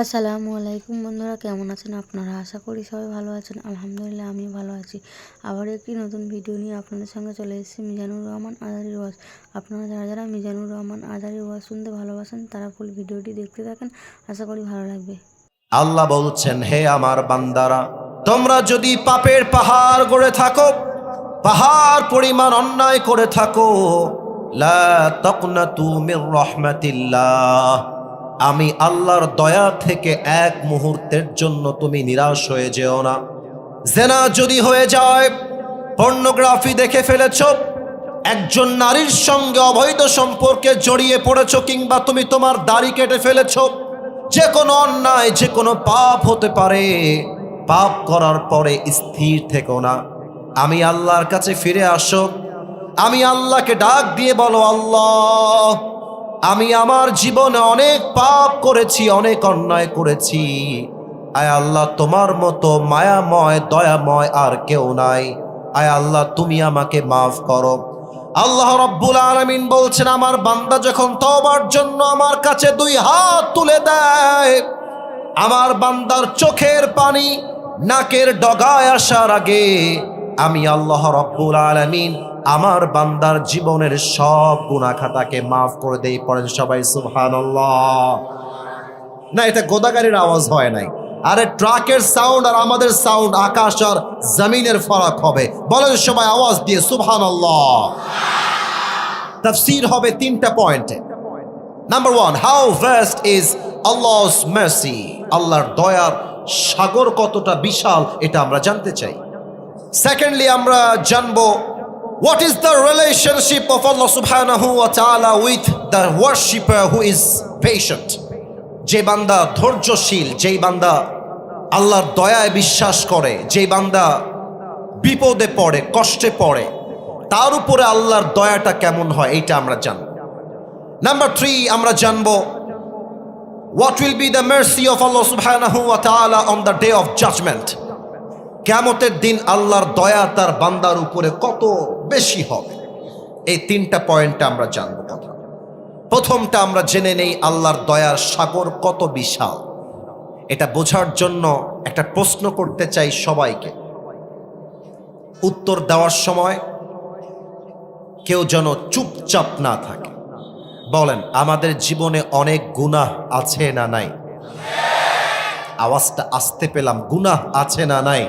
আসসালামু আলাইকুম বন্ধুরা, কেমন আছেন আপনারা? আশা করি সবাই ভালো আছেন। আলহামদুলিল্লাহ আমি ভালো আছি। আবার একটি নতুন ভিডিও নিয়ে আপনাদের সঙ্গে চলে এসেছি, মিজানুর রহমান আজারি ওয়াজ। আপনারা যারা যারা মিজানুর রহমান আজারি ওয়াজ শুনতে ভালোবাসেন, তারা ফুল ভিডিওটি দেখতে থাকেন। আশা করি ভালো লাগবে। আল্লাহ বলছেন, হে আমার বান্দারা, তোমরা যদি পাপের পাহাড় গড়ে থাকো, পাহাড় পরিমাণ অন্যায় করে থাকো, লা তাকনাতু মির রাহমাতিল্লাহ। আমি আল্লাহর দয়া থেকে এক মুহূর্তের জন্য তুমি নিরাশ হয়ে যেও না। জেনা যদি হয়ে যায়, পর্নোগ্রাফি দেখে ফেলেছ, একজন নারীর সঙ্গে অবৈধ সম্পর্কে জড়িয়ে পড়েছ কিংবা তুমি তোমার দাড়ি কেটে ফেলেছ, যে কোনো অন্যায়, যে কোনো পাপ হতে পারে। পাপ করার পরে স্থির থেকো না। আমি আল্লাহর কাছে ফিরে আসো। আমি আল্লাহকে ডাক দিয়ে বলো, আল্লাহ আমি আমার জীবনে অনেক পাপ করেছি, অনেক অন্যায় করেছি। আয় আল্লাহ, তোমার মতো মায়াময়, দয়াময় আর কেউ নাই। আয় আল্লাহ, তুমি আমাকে মাফ করো। আল্লাহ রব্বুল আলমিন বলছেন, আমার বান্দা যখন তবার জন্য আমার কাছে দুই হাত তুলে দেয়, আমার বান্দার চোখের পানি নাকের ডগায় আসার আগে আমি আল্লাহ রব্বুল আলমিন আমার বান্দার জীবনের সব গুণা খাতাকে মাফ করে দেই, পড়েন সবাই, সুবহানাল্লাহ। না, এটা গোদাগারির আওয়াজ হয় নাই। আরে, ট্রাকের সাউন্ড আর আমাদের সাউন্ড, আকাশ আর জমিনের ফারাক হবে। বলেন সবাই, আওয়াজ দিয়ে, সুবহানাল্লাহ। তাফসীর হবে তিনটা পয়েন্টে। Number one how vast is Allah's mercy আল্লাহর দয়ার সাগর কতটা বিশাল, এটা আমরা জানতে চাই। সেকেন্ডলি আমরা জানব what is the relationship of Allah সুবহানাহু ওয়া তাআলা with the worshipper who is patient যে বান্দা ধৈর্যশীল যেই বান্দা আল্লাহর দয়ায় বিশ্বাস করে যেই বান্দা বিপদে পড়ে, কষ্টে পড়ে, তার উপরে আল্লাহর দয়াটা কেমন হয় এইটা আমরা জানব। নাম্বার থ্রি আমরা জানব what will be the mercy of Allah সুবহানাহু ওয়া তাআলা on the day of judgement কেমতের দিন আল্লাহর দয়া তার বান্দার উপরে কত বেশি হবে? এই তিনটা পয়েন্টটা আমরা জানব কথা। প্রথমটা আমরা জেনে নেই আল্লাহর দয়ার সাগর কত বিশাল। এটা বোঝার জন্য একটা প্রশ্ন করতে চাই সবাইকে। উত্তর দেওয়ার সময় কেউ যেন চুপচাপ না থাকে। বলেন, আমাদের জীবনে অনেক গুনাহ আছে না নাই? আওয়াজটা আসতে পেলাম, গুনাহ আছে না নাই?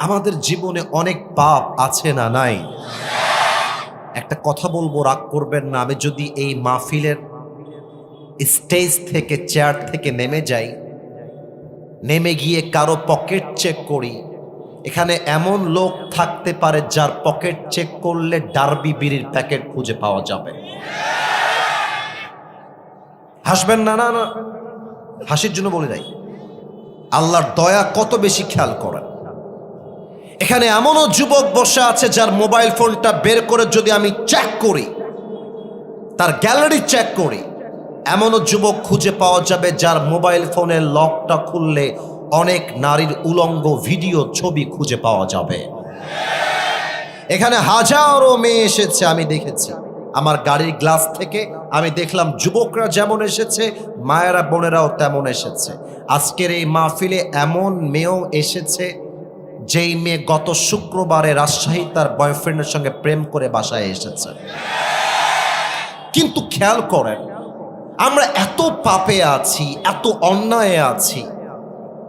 আমাদের জীবনে অনেক পাপ আছে না নাই? একটা কথা বলব, রাগ করবেন না। আমি যদি এই মাহফিলের স্টেজ থেকে, চেয়ার থেকে নেমে যাই, নেমে গিয়ে কারও পকেট চেক করি, এখানে এমন লোক থাকতে পারে যার পকেট চেক করলে ডার্বি বিড়ির প্যাকেট খুঁজে পাওয়া যাবে। হাসবেন না না না। হাসির জন্য বলে দেয় আল্লাহর দয়া কত বেশি খেয়াল করেন। এখানে এমনও যুবক বসে আছে যার মোবাইল ফোনটা বের করে যদি আমি চেক করি, তার গ্যালারি চেক করি, এমনও যুবক খুঁজে পাওয়া যাবে যার মোবাইল ফোনের লকটা খুললে অনেক নারীর উলঙ্গ ভিডিও ছবি খুঁজে পাওয়া যাবে। এখানে হাজারো মেয়ে এসেছে, আমি দেখেছি। আমার গাড়ির গ্লাস থেকে আমি দেখলাম যুবকরা যেমন এসেছে, মায়েরা, বোনেরাও তেমন এসেছে। আজকের এই মাহফিলে এমন মেয়েও এসেছে যেই মেয়ে গত শুক্রবারে রাজশাহী তার বয়ফ্রেন্ডের সঙ্গে প্রেম করে বাসায় এসেছে। কিন্তু খেয়াল করেন, আমরা এত পাপে আছি, এত অন্যায়ে আছি,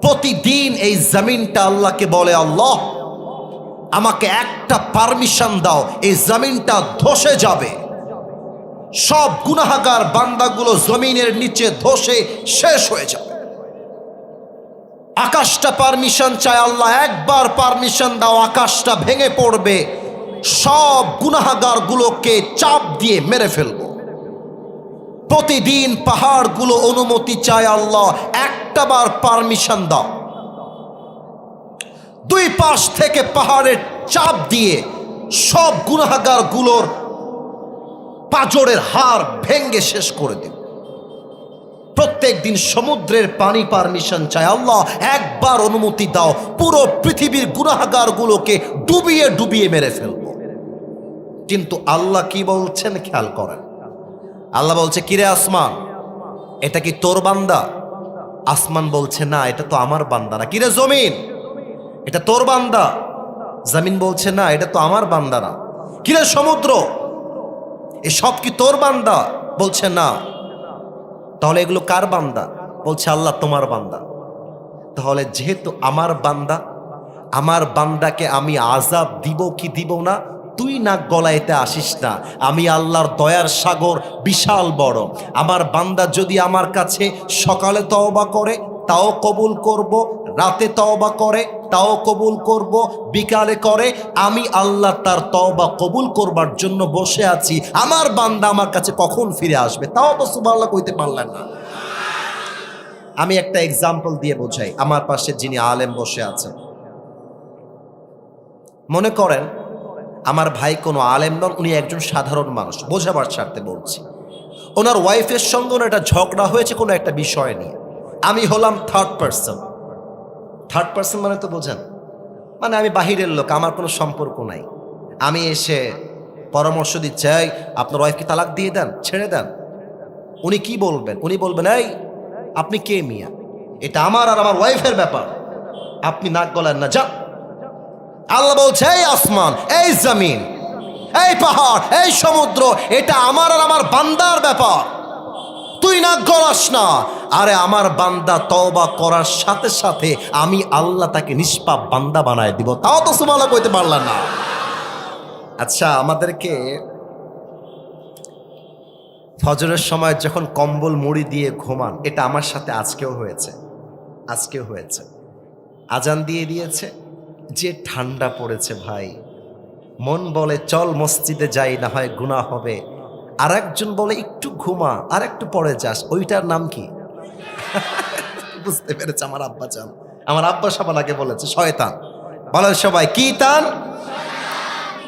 প্রতিদিন এই জমিনটা আল্লাহকে বলে, আল্লাহ, আমাকে একটা পারমিশন দাও, এই জমিনটা ধসে যাবে। সব গুনাহাগার বান্দাগুলো জমিনের নিচে ধসে শেষ হয়ে যাবে। আকাশটা পারমিশন চায় আল্লাহ, একবার পারমিশন দাও, আকাশটা ভেঙে পড়বে। সব গুনাহাগার গুলোকে চাপ দিয়ে মেরে ফেলব। প্রতিদিন পাহাড়গুলো অনুমতি চায় আল্লাহ, একটা বার পারমিশন দাও। দুই পাশ থেকে পাহাড়ের চাপ দিয়ে সব গুনাহাগারগুলোর পাজরের হার ভেঙ্গে শেষ করে দেব। প্রত্যেক দিন সমুদ্রের পানি পারমিশন চায় আল্লাহ, একবার অনুমতি দাও, পুরো পৃথিবীর গুনাহাগার গুলোকে ডুবিয়ে ডুবিয়ে মেরে ফেলব। কিন্তু আল্লাহ কি বলছেন খেয়াল করেন। আল্লাহ বলছে, কিরে আসমান, এটা কি তোর বান্দা? আসমান বলছে, না, এটা তো আমার বান্দা না। কিরে জমিন, এটা তোর বান্দা? জমিন বলছে, না, এটা তো আমার বান্দা না। কিরে সমুদ্র এসব কি তোর বান্দা? বলছে, না। তাহলে এগুলো কার বান্দা? বলছে আল্লাহ তোমার বান্দা। তাহলে যেহেতু আমার বান্দা, আমার বান্দাকে আমি আজাব দিব কি দিব না? তুই না গলাইতে আসিস না। আমি আল্লাহর দয়ার সাগর বিশাল বড়। আমার বান্দা যদি আমার কাছে সকালে তওবা করে, তাও কবুল করব, রাতে তওবা করে তাও কবুল করব, বিকালে করে আমি আল্লাহ তার তওবা কবুল করবার জন্য বসে আছি। আমার বান্দা আমার কাছে কখন ফিরে আসবে? তাও তো সুবহানাল্লাহ কইতে পারলেন না। আমি একটা এক্সাম্পল দিয়ে বোঝাই। আমার পাশে যিনি আলেম বসে আছেন। মনে করেন, আমার ভাই কোনো আলেম নন, উনি একজন সাধারণ মানুষ। বোঝাবার স্বার্থে বলছি। ওনার ওয়াইফের সঙ্গে ওনার একটা ঝগড়া হয়েছে কোনো একটা বিষয় নিয়ে। আমি হলাম থার্ড পার্সন থার্ড পার্সন মানে তো বোঝেন। মানে আমি বাহিরের লোক, আমার কোনো সম্পর্ক নাই। আমি এসে পরামর্শ দিচ্ছি আপনার ওয়াইফকে তালাক দিয়ে দেন, ছেড়ে দেন। উনি কি বলবেন? উনি বলবেন, এই, আপনি কে মিয়া? এটা আমার আর আমার ওয়াইফের ব্যাপার। আপনি নাক গলেন না, যান। আল্লাহ বলছে, এই আসমান, এই জমিন, এই পাহাড়, এই সমুদ্র, এটা আমার আর আমার বান্দার ব্যাপার। তুই না গলাস না। আরে আমার বান্দা তওবা করার সাথে সাথে আমি আল্লাহ তাকে নিষ্পাপ বান্দা বানায় দিব। তাও তো সুমালা কইতে পারলাম না। আচ্ছা আমাদেরকে ফজরের সময় যখন কম্বল মুড়ি দিয়ে ঘুমান, এটা আমার সাথে আজকেও হয়েছে। আজকেও হয়েছে। আজান দিয়ে দিয়েছে। যে ঠান্ডা পড়েছে ভাই, মন বলে চল মসজিদে যাই, না হয় গুণা হবে। আর একজন বলে, একটু ঘুমা আর একটু পরে যাস। ওইটার নাম কি? বুঝতে পেরেছে আমার আব্বা চান আমার আব্বা সাবানাকে বলেছে, শয়তান। বলেন সবাই, কি তান?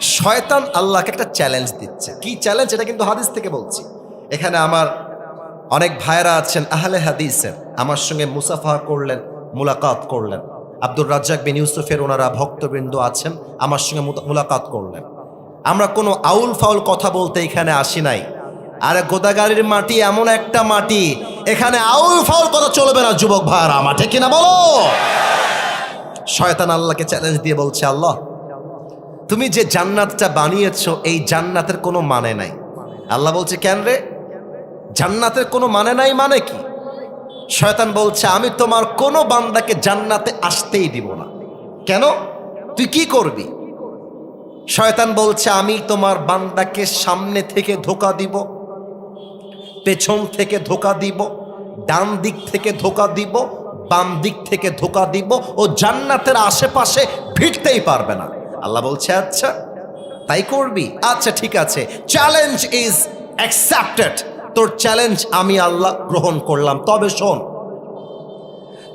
শয়তান আল্লাহকে একটা চ্যালেঞ্জ দিচ্ছে। কি চ্যালেঞ্জ এটা কিন্তু হাদিস থেকে বলছি। এখানে আমার অনেক ভাইরা আছেন, আহলে হাদিসের। আমার সঙ্গে মুসাফা করলেন, মুলাকাত করলেন। আব্দুর রাজ্জাক বিন ইউসুফের ওনারা ভক্তবৃন্দ আছেন, আমার সঙ্গে মুলাকাত করলেন। আমরা কোনো আউল ফাউল কথা বলতে এখানে আসি নাই। আরে গোদাগাড়ির মাটি এমন একটা মাটি, এখানে আউল ফাউল কথা চলবে না, যুবক ভাইরা, মাঠে কিনা বলো? শয়তান আল্লাহকে চ্যালেঞ্জ দিয়ে বলছে, আল্লাহ, তুমি যে জান্নাতটা বানিয়েছো, এই জান্নাতের কোনো মানে নাই। আল্লাহ বলছে, কেন রে? জান্নাতের কোনো মানে নাই মানে কি? শয়তান বলছে, আমি তোমার কোনো বান্দাকে জান্নাতে আসতেই দিব না। কেন? তুই কি করবি? শয়তান বলছে, আমি তোমার বান্দাকে সামনে থেকে ধোকা দিব, পেছন থেকে ধোকা দিব, ডান দিক থেকে ধোকা দিব, বাম দিক থেকে ধোকা দিব ও জান্নাতের আশেপাশে ভিড়তেই পারবে না। আল্লাহ বলছে আচ্ছা তাই করবি? আচ্ছা ঠিক আছে। চ্যালেঞ্জ ইজ অ্যাকসেপ্টেড তোর চ্যালেঞ্জ আমি আল্লাহ গ্রহণ করলাম। তবে শোন,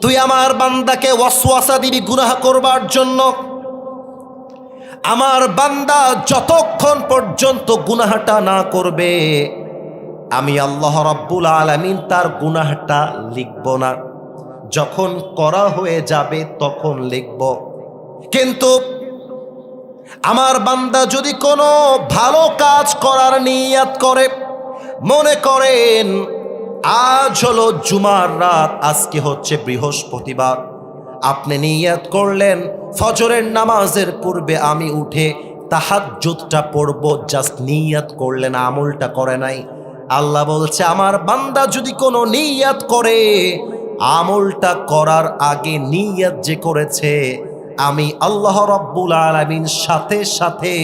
তুই আমার বান্দাকে ওয়াসওয়াসা দিবি গুনাহ করবার জন্য। আমার বান্দা যতক্ষণ পর্যন্ত গুনাহটা না করবে, আমি আল্লাহ রাব্বুল আলামিন তার গুনাহটা লিখব না। যখন করা হয়ে যাবে তখন লিখব। কিন্তু আমার বান্দা যদি কোনো ভালো কাজ করার নিয়াত করে, মনে করেন, আজ হলো জুমার রাত, আজকে হচ্ছে বৃহস্পতিবার। আপনি নিয়াত করলেন, ফজরের নামাজের পূর্বে আমি উঠে তাহাজ্জুদটা পড়ব জাস্ট নিয়াত করলেন, আমলটা করে নাই। আল্লাহ বলছে, আমার বান্দা যদি কোনো নিয়াত করে, আমলটা করার আগে নিয়াত যে করেছে, আমি আল্লাহ রব্বুল আলামিন সাথে সাথে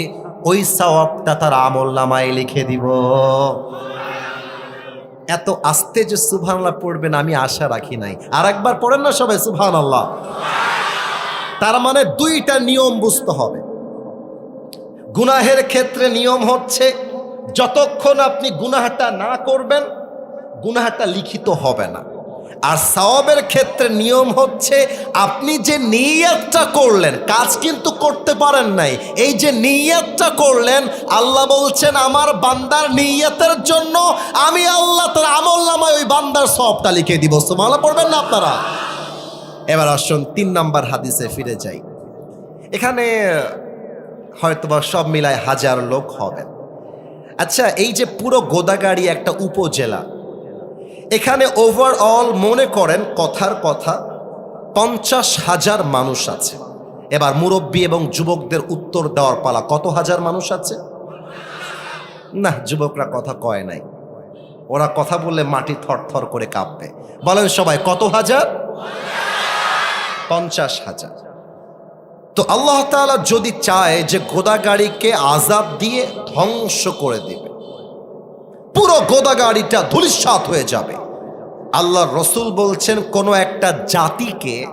ওই সওয়াবটা তার আমল নামায় লিখে দিব। এত আস্তে যে সুভান আল্লাহ পড়বেন আমি আশা রাখি নাই। আর একবার পড়েন না সবাই সুভান আল্লাহ তার মানে দুইটা নিয়ম বুঝতে হবে। গুনাহের ক্ষেত্রে নিয়ম হচ্ছে, যতক্ষণ আপনি গুনাহটা না করবেন, গুনাহটা লিখিত হবে না। আর সওয়াবের ক্ষেত্রে নিয়ম হচ্ছে আপনি যে নিয়াতটা করলেন, কাজ কিন্তু করতে পারেন নাই। এই যে নিয়াতটা করলেন, আল্লাহ বলছেন, আমার বান্দার নিয়াতের জন্য আমি আল্লাহ তার আমল নামায় ওই বান্দার সবটা লিখে দিব। সুমালা পড়বেন না আপনারা? এবার আসুন তিন নাম্বার হাদিসে ফিরে যাই। এখানে হয়তোবা সব মিলায় হাজার লোক হবেন। আচ্ছা এই যে পুরো গোদাগাড়ি একটা উপজেলা এখানে ওভারঅল মনে করেন কথার কথা পঞ্চাশ হাজার মানুষ আছে। এবার মুরব্বী এবং যুবকদের উত্তর দেওয়ার পালা, কত হাজার মানুষ আছে? না, যুবকরা কথা কয় নাই। ওরা কথা বললে মাটি থরথর করে কাঁপবে। বলেন সবাই, কত হাজার? পঞ্চাশ হাজার। তো আল্লাহ তাআলা যদি চায় যে গোদাগাড়িকে আজাব দিয়ে ধ্বংস করে দিবে, পুরো গোদাগাড়িটা ধূলিসাৎ হয়ে যাবে। আল্লাহ রসুল বলছেন, কোন একটা জাতিকে,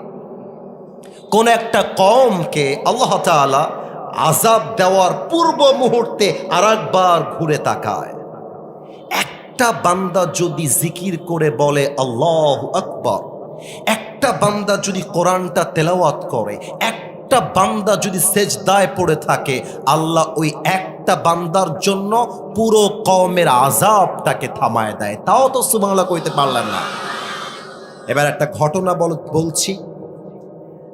কোন একটা কমকে আল্লাহ তাআলা আজাব দেওয়ার পূর্ব মুহূর্তে আর একবার ঘুরে তাকায়। একটা বান্দা যদি জিকির করে বলে, আল্লাহ আকবর। একটা বান্দা যদি কোরআনটা তেলাওয়াত করে, একটা বান্দা যদি সেজদায় পড়ে থাকে, আল্লাহ ওই একটা বান্দার জন্য পুরো কমের আজাব তাকে থামায় দেয়। তাও তো সুবাংলা কইতে পারলাম না। এবার একটা ঘটনা বল, বলছি।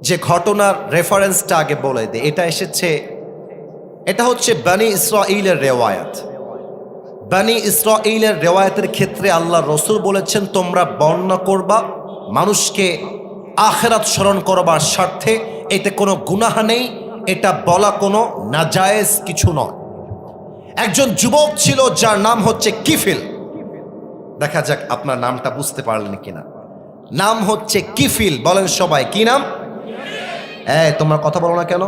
যে ঘটনার রেফারেন্সটা আগে বলে দে। এটা এসেছে, এটা হচ্ছে বানি ইসরাইলের রেওয়ায়াত। বানি ইসরাইলের রেওয়ায়াতের ক্ষেত্রে আল্লাহ রসুল বলেছেন, তোমরা বর্ণনা করবা, মানুষকে আখেরাত স্মরণ করবার স্বার্থে। এতে কোনো গুনাহা নেই, এটা বলা কোনো নাজায়েজ কিছু নয়। একজন যুবক ছিল যার নাম হচ্ছে কিফিল। দেখা যাক আপনার নামটা বুঝতে পারলেন কিনা। নাম হচ্ছে কিফিল। বলেন সবাই, কি নাম? এই, তোমরা কথা বলো না কেন?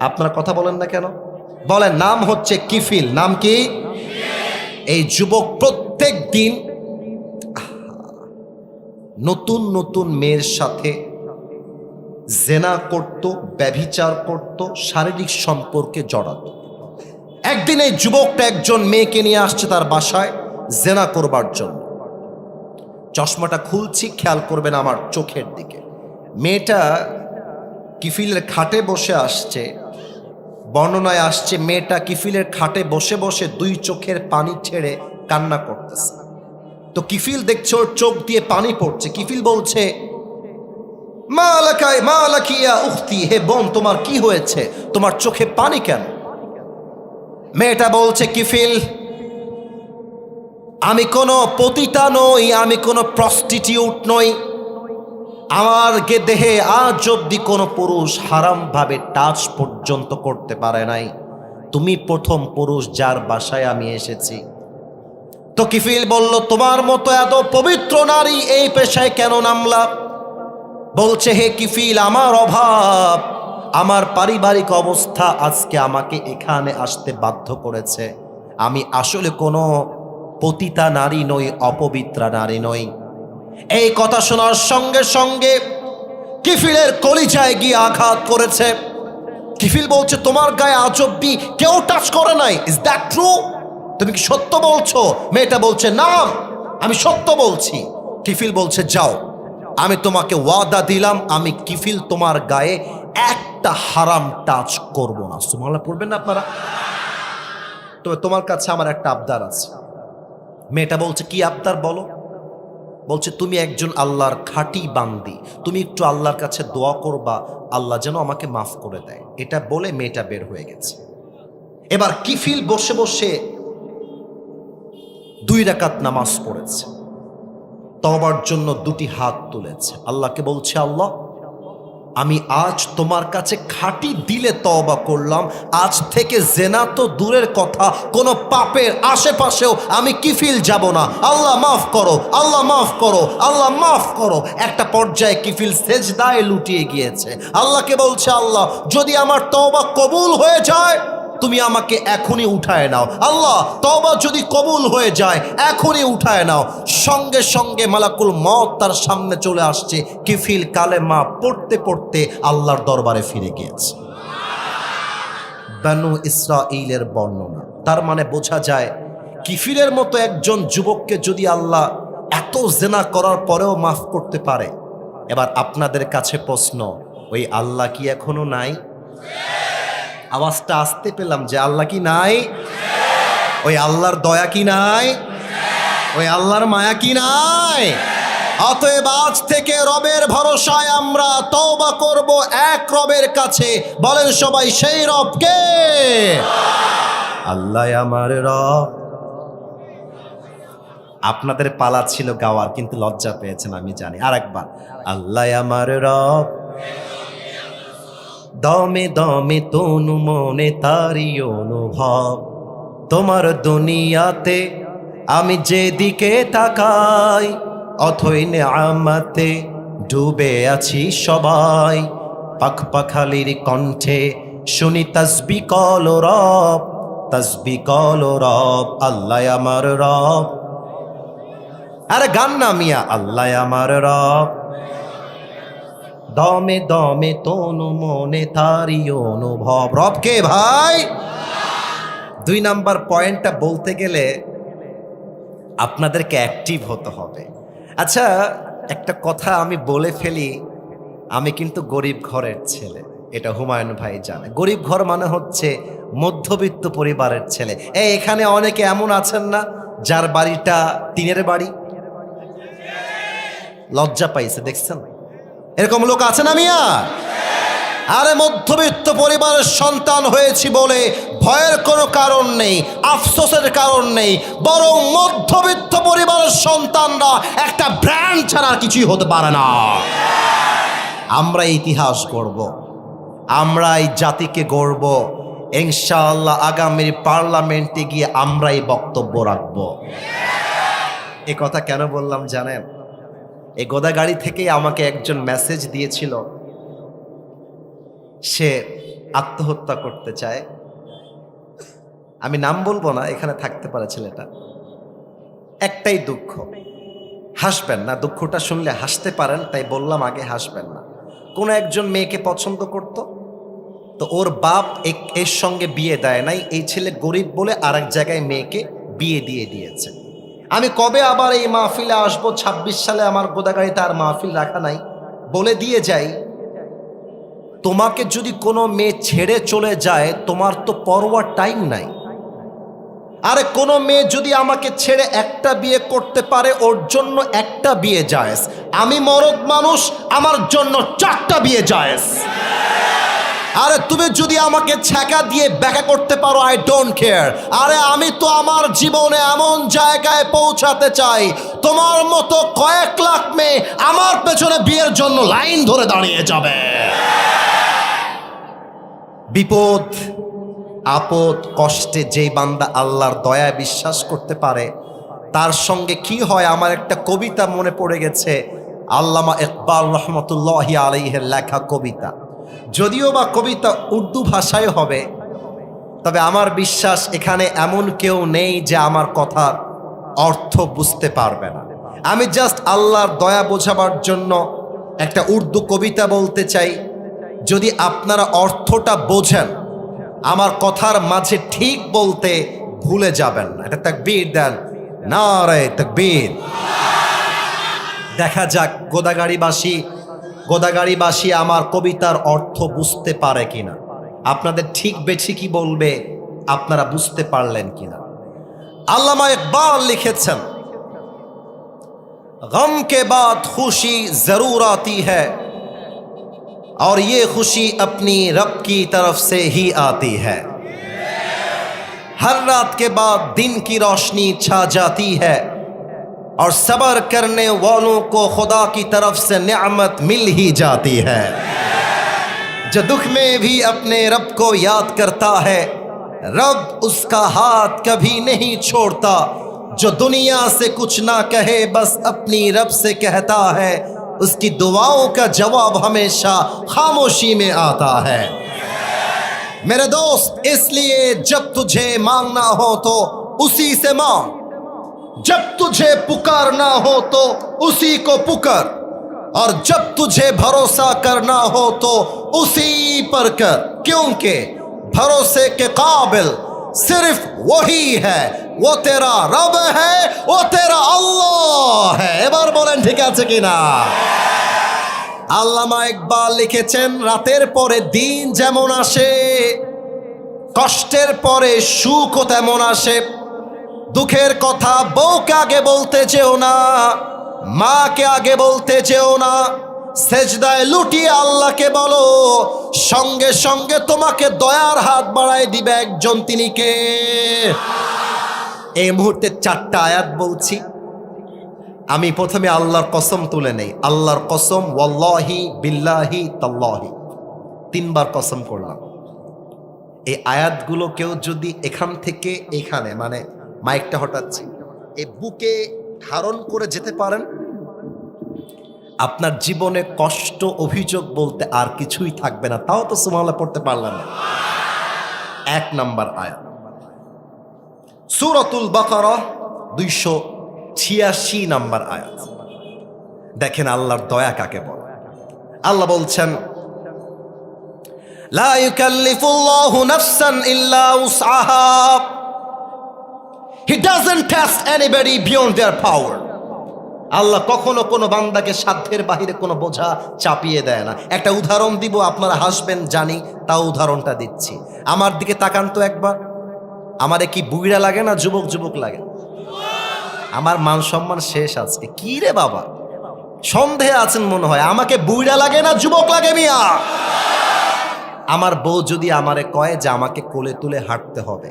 আপনারা কথা বলেন না কেন? বলেন, নাম হচ্ছে কিফিল। নাম কি? এই যুবক প্রত্যেক দিন নতুন নতুন মেয়ের সাথে জেনা করত, ব্যভিচার করত, শারীরিক সম্পর্কে জড়াত। একদিন এই যুবকটা একজন মেয়েকে নিয়ে আসছে তার বাসায় জেনা করবার জন্য। চশমাটা খুলছি, খেয়াল করবেন আমার চোখের দিকে। মেয়েটা কিফিলের খাটে বসে আসছে, বর্ণনায় আসছে, মেয়েটা কিফিলের খাটে বসে বসে দুই চোখের পানি ছেড়ে কান্না করতেছে। তো কিফিল দেখছে, ওর চোখ দিয়ে পানি পড়ছে। কিফিল বলছে, মা আলাকায় মা আলাকিয়া উখতি হে বোন, তোমার কি হয়েছে? তোমার চোখে পানি কেন? মেয়েটা বলছে কিফিল আমি কোনো পতিতা নই, আমি কোনো প্রস্টিটিউট নই। আমার গে দেহে আজ অব্দি কোনো পুরুষ হারামভাবে টাচ পর্যন্ত করতে পারে নাই। তুমি প্রথম পুরুষ যার বাসায় আমি এসেছি। তো কিফিল বলল, তোমার মতো এত পবিত্র নারী এই পেশায় কেন নামলা? বলছে, হে কিফিল আমার অভাব। আমার পারিবারিক অবস্থা আজকে আমাকে এখানে আসতে বাধ্য করেছে। আমি আসলে কোনো পতিতা নারী নই, অপবিত্রা নারী নই। এই কথা শোনার সঙ্গে সঙ্গে কিফিলের কলিজায় গিয়ে আঘাত করেছে। কিফিল বলছে, তোমার গায়ে আজ কেউ টাচ করে নাই। ইজ দ্যাট ট্রু তুমি কি সত্য বলছো? মেয়েটা বলছে, না, আমি সত্য বলছি। কিফিল বলছে, যাও, আমি তোমাকে ওয়াদা দিলাম, আমি কিফিল তোমার গায়ে একটা হারাম টাচ করব না। সুমালা পড়বেন না আপনারা? তবে তোমার কাছে আমার একটা আবদার আছে। মেয়েটা বলছে, কি আবদার বলো? বলছে, তুমি একজন আল্লাহর খাঁটি বান্দি। তুমি একটু আল্লাহর কাছে দোয়া করবা, আল্লাহ যেন আমাকে মাফ করে দেয়। এটা বলে মেয়েটা বের হয়ে গেছে। এবার কিফিল বসে বসে দুই রাকাত নামাজ পড়েছে। তবার জন্য দুটি হাত তুলেছে। আল্লাহকে বলছে, আল্লাহ আমি আজ তোমার কাছে খাঁটি দিলে তবা করলাম। আজ থেকে জেনা তো দূরের কথা, কোনো পাপের আশেপাশেও আমি কিফিল যাব না। আল্লাহ মাফ করো, আল্লাহ মাফ করো, আল্লাহ মাফ করো। একটা পর্যায়ে কিফিল সেজ সেজদায় লুটিয়ে গিয়েছে। আল্লাহকে বলছে, আল্লাহ, যদি আমার তবা কবুল হয়ে যায় তুমি আমাকে এখনই উঠায় নাও। আল্লাহ তবা যদি কবুল হয়ে যায়, এখনই উঠায় নাও। সঙ্গে সঙ্গে মালাকুল মত তার সামনে চলে আসছে, কিফিল কালেমা পড়তে পড়তে আল্লাহর দরবারে ফিরে গিয়েছে। বানু ইসরাইলের বর্ণনা। তার মানে বোঝা যায়, কিফিলের মতো একজন যুবককে যদি আল্লাহ এত জেনা করার পরেও মাফ করতে পারে, এবার আপনাদের কাছে প্রশ্ন, ওই আল্লাহ কি এখনও নাই? আওয়াজটা আসতে পেলাম যে আল্লাহ কি নাই? ওই আল্লাহর দয়া কি নাই? ওই আল্লাহর মায়া কি নাই? অতএব আজ থেকে রবের ভরসায় আমরা তওবা করব এক রবের কাছে। বলেন সবাই, সেই রবকে আল্লাহ আমার রব। আপনাদের পালা ছিল গাওয়ার, কিন্তু লজ্জা পেয়েছেন, আমি জানি। আর একবার আল্লাহ আমার রব। দমে দমে তনু মনে তারি অনুভব। তোমার দুনিয়াতে আমি যেদিকে তাকাই, অথই আমাতে ডুবে আছি সবাই। পাখ পাখালির কণ্ঠে শুনি তসবি কল রব, তসবি কল রব, আল্লাহ আমার রব। আরে গান না মিয়া, আল্লাহ আমার রব। দমে দমে তনু মনে তারি অনুভব। রব কে ভাই? দুই নাম্বার পয়েন্টটা বলতে গেলে আপনাদেরকে অ্যাক্টিভ হতে হবে। আচ্ছা একটা কথা আমি বলে ফেলি, আমি কিন্তু গরিব ঘরের ছেলে, এটা হুমায়ুন ভাই জানে। গরিব ঘর মানে হচ্ছে মধ্যবিত্ত পরিবারের ছেলে। এই, এখানে অনেকে এমন আছেন না, যার বাড়িটা টিনের বাড়ি। লজ্জা পাইছে, দেখছেন? এরকম লোক আছে না মিয়া? আরে মধ্যবিত্ত পরিবারের সন্তান হয়েছি বলে ভয়ের কোনো কারণ নেই, আফসোসের কারণ নেই, বরং মধ্যবিত্ত পরিবারের সন্তানরা একটা ব্র্যান্ড ছাড়া কিছুই হতে পারে না। আমরা ইতিহাস গড়ব, আমরা এই জাতিকে গড়ব, ইনশাআল্লাহ আগামীর পার্লামেন্টে গিয়ে আমরাই বক্তব্য রাখব। এ কথা কেন বললাম জানেন? এই গোদা গাড়ি থেকেই আমাকে একজন মেসেজ দিয়েছিল। সে আত্মহত্যা করতে চায়। আমি নাম বলব না, এখানে থাকতে পারে ছেলেটা। একটাই দুঃখ। হাসবেন না, দুঃখটা শুনলে হাসতে পারেন, তাই বললাম আগে হাসবেন না। কোনো একজন মেয়েকে পছন্দ করত, তো ওর বাপ এক- এর সঙ্গে বিয়ে দেয় নাই, এই ছেলে গরিব বলে আরেক জায়গায় মেয়েকে বিয়ে দিয়ে দিয়েছে। আমি কবে আবার এই মাহফিলে আসব? ২৬ সালে আমার গোদাগাড়িতে আর মাহফিল রাখা নাই। বলে দিয়ে যাই, তোমাকে যদি কোনো মেয়ে ছেড়ে চলে যায়, তোমার তো পরোয়ার টাইম নাই। আরে কোনো মেয়ে যদি আমাকে ছেড়ে একটা বিয়ে করতে পারে, ওর জন্য একটা বিয়ে জায়েজ। আমি মরদ মানুষ, আমার জন্য চারটা বিয়ে জায়েজ। আরে তুমি যদি আমাকে ছ্যাঁকা দিয়ে ব্যাখ্যা করতে পারো আই ডোন্ট কেয়ার আরে আমি তো আমার জীবনে এমন জায়গায় পৌঁছাতে চাই। তোমার মতো কয়েক লাখ মেয়ে আমার পেছনে বিয়ের জন্য লাইন ধরে দাঁড়িয়ে যাবে। বিপদ, আপদ, কষ্টে যেই বান্দা আল্লাহর দয়া বিশ্বাস করতে পারে, তার সঙ্গে কি হয় আমার একটা কবিতা মনে পড়ে গেছে, আল্লামা ইকবাল রহমতুল্লাহ আলাইহের লেখা কবিতা। যদিও বা কবিতা উর্দু ভাষায় হবে, তবে আমার বিশ্বাস এখানে এমন কেউ নেই যে আমার কথার অর্থ বুঝতে পারবে না। আমি জাস্ট আল্লাহর দয়া বোঝাবার জন্য একটা উর্দু কবিতা বলতে চাই। যদি আপনারা অর্থটা বোঝেন, আমার কথার মাঝে ঠিক বলতে ভুলে যাবেন না। এটা তাকবীর দেন। না রে তাকবীর। দেখা যাক গোদাগাড়িবাসী গোদাগাড়িবাসী আমার কবিতার অর্থ বুঝতে পারে কিনা আপনাদের ঠিক বেছি কি বলবে আপনারা বুঝতে পারলেন কিনা আল্লামা ইকবাল লিখেছেন गम के बाद खुशी जरूर आती है और ये खुशी अपनी रब की तरफ से ही आती है हर रात के बाद दिन की रोशनी छा जाती है اور صبر کرنے والوں کو خدا کی طرف سے نعمت مل ہی جاتی ہے۔ جو دکھ میں بھی اپنے رب کو یاد کرتا ہے، رب اس کا ہاتھ کبھی نہیں چھوڑتا۔ جو دنیا سے کچھ نہ کہے، بس اپنی رب سے کہتا ہے۔ اس کی دعاؤں کا جواب ہمیشہ خاموشی میں آتا ہے۔ میرے دوست، اس لیے جب تجھے مانگنا ہو تو اسی سے مانگ۔ जब तुझे पुकारना हो तो उसी को पुकार और जब तुझे भरोसा करना हो तो उसी पर कर क्योंकि भरोसे के काबिल सिर्फ वही है वो तेरा रब है वो तेरा अल्लाह है এবার বলেন ঠিক আছে কিনা আল্লামা ইকবাল লিখেছেন রাতের পরে দিন যেমন আসে কষ্টের পরে সুখও তেমন আসে দুঃখের কথা বউকে আগে বলতে চেও না, মাকে আগে বলতে চেও না, সেজদায় লুটিয়ে আল্লাহকে বলো, সঙ্গে সঙ্গে তোমাকে দয়ার হাত বাড়ায় দিবে একজন তিনি কে? এই মুহূর্তে চারটা আয়াত বলছি। আমি প্রথমে আল্লাহর কসম তুলে নেই। আল্লাহর কসম, ওয়াল্লাহি বিল্লাহি তাল্লাহি। তিনবার কসম করলাম। এই আয়াতগুলো কেউ যদি এখান থেকে এখানে মানে মাইকটা হটাচ্ছি এই বুকে ধারণ করে যেতে পারেন। আপনার জীবনে কষ্ট, অভিযোগ বলতে আর কিছুই থাকবে না। তাও তো সুমালা পড়তে পারলাম না। এক নাম্বার আয়াত। সুরতুল বাকারা দুইশো ছিয়াশি নাম্বার আয়াত। দেখেন আল্লাহর দয়া কাকে বলে। আল্লাহ বলছেন, লা ইউকাল্লিফুল্লাহু নাফসান ইল্লা উসআহা। He doesn't test anybody beyond their power আল্লাহ কখনো কোনো বান্দাকে সাধ্যের বাহিরে কোনো বোঝা চাপিয়ে দেয় না। একটা উদাহরণ দিব, আপনারা হাসবেন, জানি, তাও উদাহরণটা দিচ্ছি। আমার দিকে তাকান তো একবার। আমারে কি বুইরা লাগে না যুবক যুবক লাগে? আমার মান সম্মান শেষ আজকে কি রে বাবা? সন্দেহে আছেন মনে হয়। আমাকে বুইরা লাগে না যুবক লাগে মিয়া? আমার বউ যদি আমারে কয় যে আমাকে কোলে তুলে হাঁটতে হবে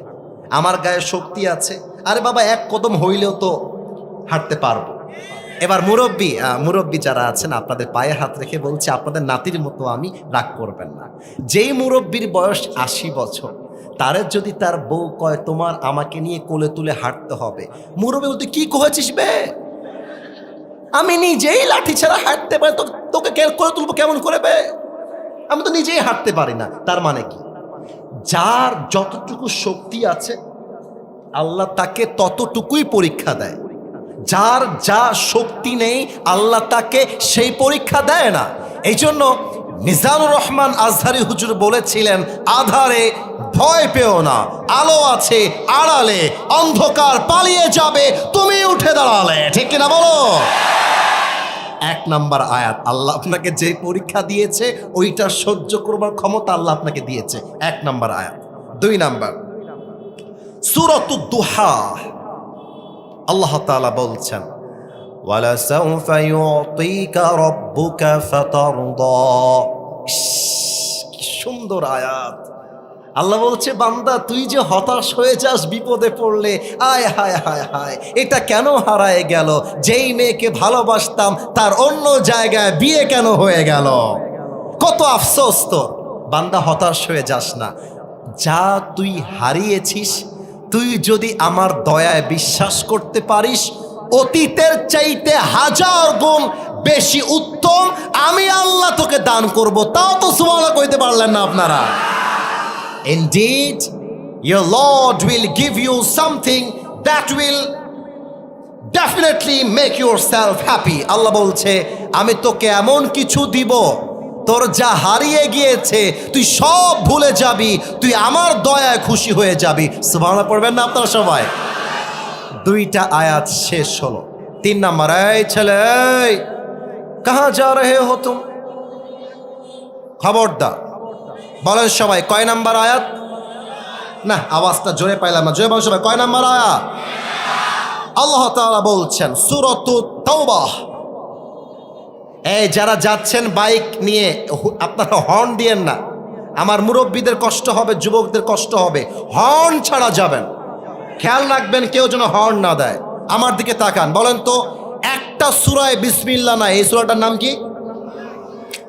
আমার গায়ে শক্তি আছে। আরে বাবা, এক কদম হইলেও তো হাঁটতে পারব। এবার মুরব্বী মুরব্বী যারা আছেন, আপনাদের পায়ে হাত রেখে বলছে, আপনাদের নাতির মতো আমি রাগ করবেন না। যেই মুরব্বীর বয়স আশি বছর, তারে যদি তার বউ কয়, তোমার আমাকে নিয়ে কোলে তুলে হাঁটতে হবে। মুরব্বী বলতে, কি কহেছিস বে? আমি নিজেই লাঠি ছাড়া হাঁটতে পারি, তোকে কে করে তুলবো কেমন করে বে? আমি তো নিজেই হাঁটতে পারি না। তার মানে কি? যার যতটুকু শক্তি আছে, আল্লাহ তাকে ততটুকুই পরীক্ষা দেয়। যার যা শক্তি নেই, আল্লাহ তাকে সেই পরীক্ষা দেয় না। এই জন্য মিজানুর রহমান আজহারি হুজুর বলেছিলেন, আধারে ভয় পেও না, আলো আছে আড়ালে, অন্ধকার পালিয়ে যাবে, তুমি উঠে দাঁড়ালে। ঠিক কিনা বলো? এক নাম্বার আয়াত আল্লাহ আপনাকে যে পরীক্ষা দিয়েছে ওইটা সহ্য করবার ক্ষমতা আল্লাহ আপনাকে দিয়েছে এক নাম্বার আয়াত দুই নাম্বার সুরত দুহা আল্লাহ তাআলা বলছেন وَلَسَوْفَ يُعْطِيكَ رَبُّكَ فَتَرْضَى ইস, কি সুন্দর আয়াত আল্লাহ বলছে, বান্দা, তুই যে হতাশ হয়ে যাস বিপদে পড়লে, আয়, হায় হায় হায়। এটা কেন হারায় গেল? যেই মেয়েকে ভালোবাসতাম, তার অন্য জায়গায় বিয়ে কেন হয়ে গেল? কত আফসোস তো বান্দা, হতাশ হয়ে যাস না। যা তুই হারিয়েছিস, তুই যদি আমার দয়ায় বিশ্বাস করতে পারিস, অতীতের চাইতে হাজার গুণ বেশি উত্তম আমি আল্লাহ তোকে দান করব। তাও তো সুমালা কইতে পারলেন না আপনারা। Indeed, your Lord will give you something that will definitely make yourself happy. আল্লাহ বলছে আমি তোকে এমন কিছু দিব তোর যা হারিয়ে গিয়েছে তুই সব ভুলে যাবি তুই আমার দয়ায় খুশি হয়ে যাবি। সুবহানাল্লাহ পড়বেন না আপনারা সবাই? দুইটা আয়াত শেষ হলো। তিন নাম্বার এই ছেলে কাহা যা রহে হো তুম খবরদার। বলেন সবাই, কয় নাম্বার আয়াত? না, আওয়াজটা জোরে পাইলাম না, জোরে বলেন সবাই, কয় নাম্বার আয়াত? আল্লাহ তাআলা বলছেন, সুরত তওবাহ এই যারা যাচ্ছেন বাইক নিয়ে আপনারা হর্ন দিয়েন না। আমার মুরব্বীদের কষ্ট হবে, যুবকদের কষ্ট হবে, হর্ন ছাড়া যাবেন। খেয়াল রাখবেন কেউ যেন হর্ন না দেয়। আমার দিকে তাকান, বলেন তো, একটা সুরায় বিসমিল্লা না এই সুরাটার নাম কি?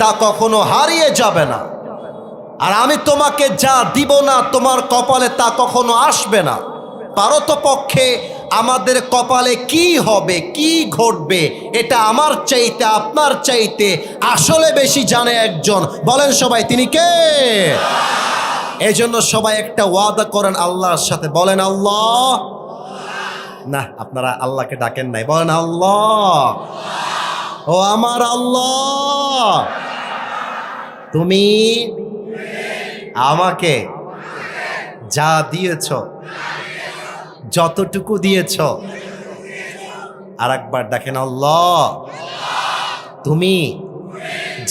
তা কখনো হারিয়ে যাবে না। আর আমি তোমাকে যা দিব না তোমার কপালে তা কখনো আসবে না। পারতপক্ষে আমাদের কপালে কি হবে, কি ঘটবে, এটা আমার চাইতে, আপনার চাইতে আসলে বেশি জানে একজন। বলেন সবাই, তিনি কে? এই জন্য সবাই একটা ওয়াদা করেন আল্লাহর সাথে। বলেন আল্লাহ। না, আপনারা আল্লাহকে ডাকেন নাই। বলেন আল্লাহ। ও আমার আল্লাহ। তুমি আমাকে যা দিয়েছ, যতটুকু দিয়েছ। আর একবার দেখেন, আল্লাহ, তুমি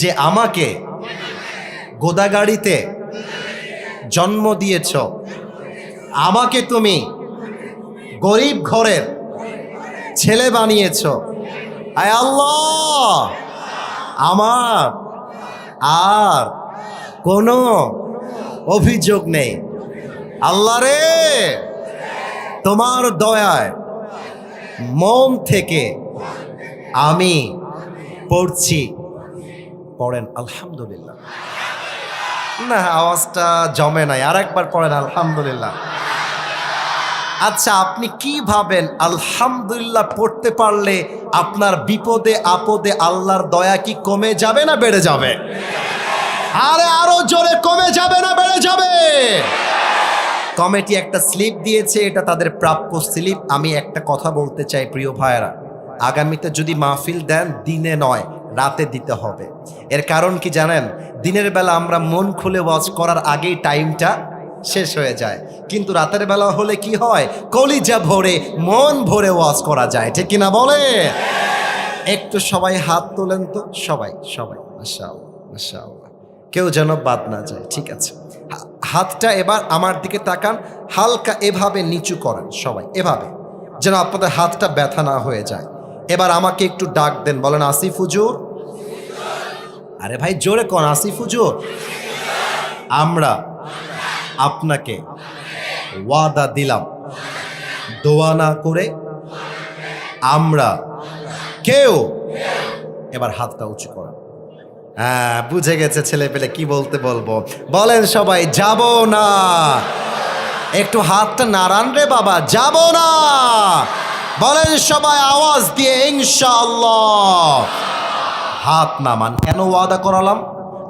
যে আমাকে গোদাগাড়িতে জন্ম দিয়েছ, আমাকে তুমি গরিব ঘরের ছেলে বানিয়েছ। আয় আল্লাহ, আমার আর কোনো অভিযোগ নেই। আল্লাহ রে, তোমার দয়ায় মন থেকে আমি পড়ছি। পড়েন, আলহামদুলিল্লাহ। না, আওয়াজটা জমে নাই। আর একবার পড়েন, আলহামদুলিল্লাহ। আচ্ছা আপনি কি ভাবেন? আলহামদুলিল্লাহ পড়তে পারলে আপনার বিপদে, আপদে আল্লাহর দয়া কি কমে যাবে না বেড়ে যাবে? আরে আরও জোরে কমে যাবে না বেড়ে যাবে? কমিটি একটা স্লিপ দিয়েছে, এটা তাদের প্রাপ্য স্লিপ। আমি একটা কথা বলতে চাই, প্রিয় ভাইয়েরা। আগামীতে যদি মাহফিল দেন, দিনে নয়, রাতে দিতে হবে। এর কারণ কি জানেন? দিনের বেলা আমরা মন খুলে ওয়াজ করার আগেই টাইমটা শেষ হয়ে যায়। কিন্তু রাতের বেলা হলে কি হয়? কলিজা ভরে, মন ভরে ওয়াজ করা যায়। ঠিক কিনা বলে? একটু সবাই হাত তোলেন তো। সবাই সবাই। কেউ যেন বাদ না যায়। ঠিক আছে। হাতটা এবার আমার দিকে তাকান। হালকা এভাবে নিচু করেন সবাই, এভাবে। যেন আপনাদের হাতটা ব্যথা না হয়ে যায়। এবার আমাকে একটু ডাক দেন। বলেন, আসিফ হুজুর? আরে ভাই, জোরে কন, আসিফ হুজুর? আমরা আপনাকে ওয়াদা দিলাম। দোয়া না করে আমরা কেউ এবার হাতটা উঁচু করেন হ্যাঁ বুঝে গেছে ছেলে পেলে কি বলতে বলব। বলেন সবাই, যাব না। একটু হাতটা নাড়ান রে বাবা, যাব না। বলেন সবাই, আওয়াজ দিয়ে, ইনশাআল্লাহ। হাত নামান। কেন ওয়াদা করালাম?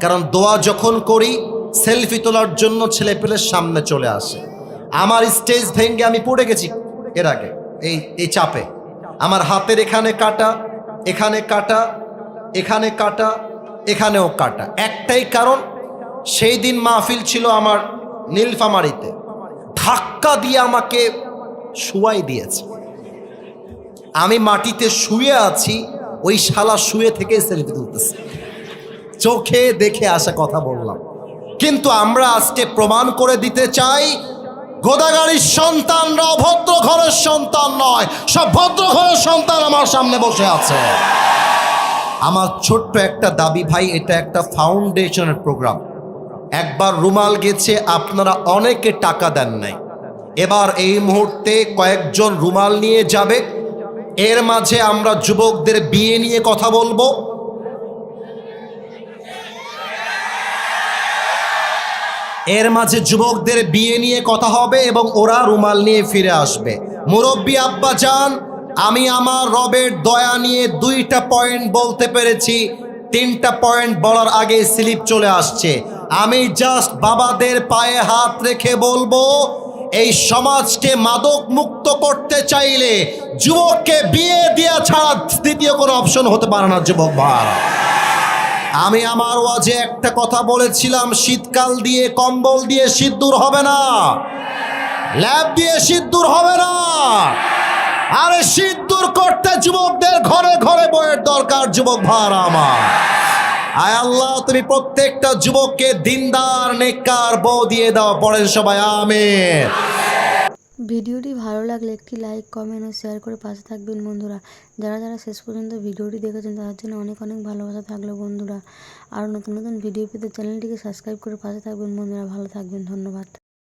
কারণ দোয়া যখন করি সেলফি তোলার জন্য ছেলে পেলের সামনে চলে আসে। আমার স্টেজ ভেঙে আমি পড়ে গেছি এর আগে, এই এই চাপে। আমার হাতের এখানে কাটা এখানে কাটা এখানে কাটা, এখানেও কাটা। একটাই কারণ, সেই দিন মাহফিল ছিল আমার নীলফামারিতে। ধাক্কা দিয়ে আমাকে শুয়াই দিয়েছে। আমি মাটিতে শুয়ে আছি, ওই শালা শুয়ে থেকে সেলফি তুলতেছে। চোখে দেখে আসা কথা বললাম কিন্তু আমরা আজকে প্রমাণ করে দিতে চাই গোদাগাড়ির সন্তানরা ভদ্র ঘরের সন্তান নয়। সব ভদ্র ঘরের সন্তান আমার সামনে বসে আছে। আমার ছোট্ট একটা দাবি ভাই, এটা একটা ফাউন্ডেশনের প্রোগ্রাম। একবার রুমাল গেছে, আপনারা অনেকে টাকা দেন নাই। এবার এই মুহূর্তে কয়েকজন রুমাল নিয়ে যাবে। এর মাঝে আমরা যুবকদের বিয়ে নিয়ে কথা বলব। এর মাঝে যুবকদের বিয়ে নিয়ে কথা হবে এবং ওরা রুমাল নিয়ে ফিরে আসবে। মুরব্বী আব্বা যান, আমি আমার রবের দয়া নিয়ে দুইটা পয়েন্ট বলতে পেরেছি, তিনটা পয়েন্ট বলার আগে স্লিপ চলে আসছে। আমি জাস্ট বাবাদের পায়ে হাত রেখে বলব, এই সমাজকে মাদক মুক্ত করতে চাইলে যুবককে বিয়ে দেওয়া ছাড়া দ্বিতীয় কোনো অপশন হতে পারে না, যুবক ভাই আমি আমার ওয়াজে একটা কথা বলেছিলাম, শীতকাল দিয়ে কম্বল দিয়ে সিদ্ধুর হবে না। ল্যাব দিয়ে সিদ্ধুর হবে না। আরে সিদ্ধুর করতে যুবকদের ঘরে ঘরে বইয়ের দরকার, যুবক ভার আমার। আয় আল্লাহ, তুমি প্রত্যেকটা যুবককে দিনদার, নেককার বউ দিয়ে দাও, পড়েন সবাই, আমেন। ভিডিওটি ভালো লাগলে একটি লাইক, কমেন্ট ও শেয়ার করে পাশে থাকবেন বন্ধুরা। যারা যারা শেষ পর্যন্ত ভিডিওটি দেখেছেন, তাদের জন্য অনেক অনেক ভালোবাসা থাকল বন্ধুরা। আর নতুন নতুন ভিডিও পেতে চ্যানেলটিকে সাবস্ক্রাইব করে পাশে থাকবেন বন্ধুরা। ভালো থাকবেন, ধন্যবাদ।